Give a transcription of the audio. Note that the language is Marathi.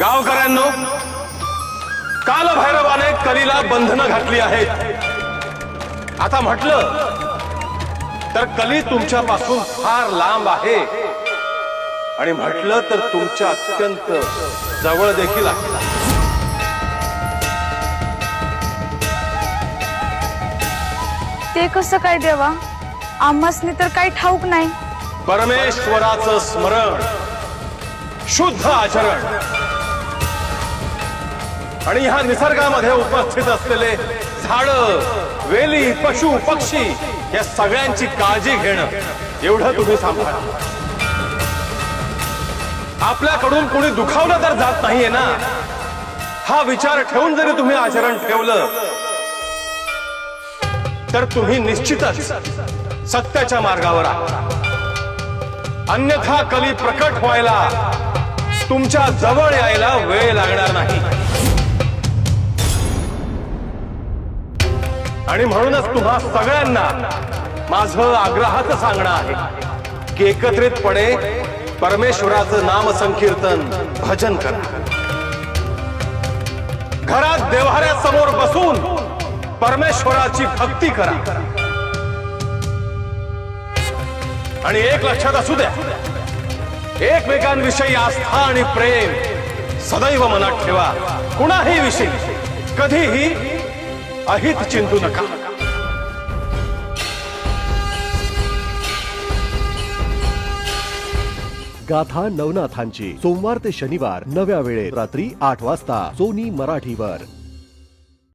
गावकऱ्यांनो कालभैरवाने कलीला बंधनं घातली आहेत. आता म्हटलं तर कली तुमच्यापासून फार लांब आहे. आणि म्हटलं तर तुमच्या अत्यंत जवळ देखील आहे. ते कसं काय देवा? आम्हासनी तर काही ठाऊक नाही. परमेश्वराचं स्मरण शुद्ध आचरण. आणि ह्या निसर्गामध्ये उपस्थित असलेले झाड वेली पशु पक्षी या सगळ्यांची काळजी घेणं एवढं तुम्ही सांभाळा. आपल्याकडून कोणी दुखावलं तर जात नाहीये ना. हा विचार ठेवून जरी तुम्ही आचरण ठेवलं तर तुम्ही निश्चितच सत्याच्या मार्गावर आहात. अन्यथा कली प्रकट व्हायला तुमच्या जवळ यायला वेळ लागणार नाही. आणि म्हणूनच तुम्हा सगळ्यांना माझं आग्रहाचं सांगणं आहे की एकत्रितपणे परमेश्वराचं नाम संकीर्तन भजन करा. घरात देवाऱ्यासमोर बसून परमेश्वराची भक्ती करा. आणि एक लक्षात असू द्या एकमेकांविषयी आस्था आणि प्रेम सदैव मनात ठेवा. कुणाही विषयी कधीही अहित चिंतू नका. गाथा नवनाथांची सोमवार ते शनिवार नव्या वेळेत रात्री आठ वाजता सोनी मराठीवर.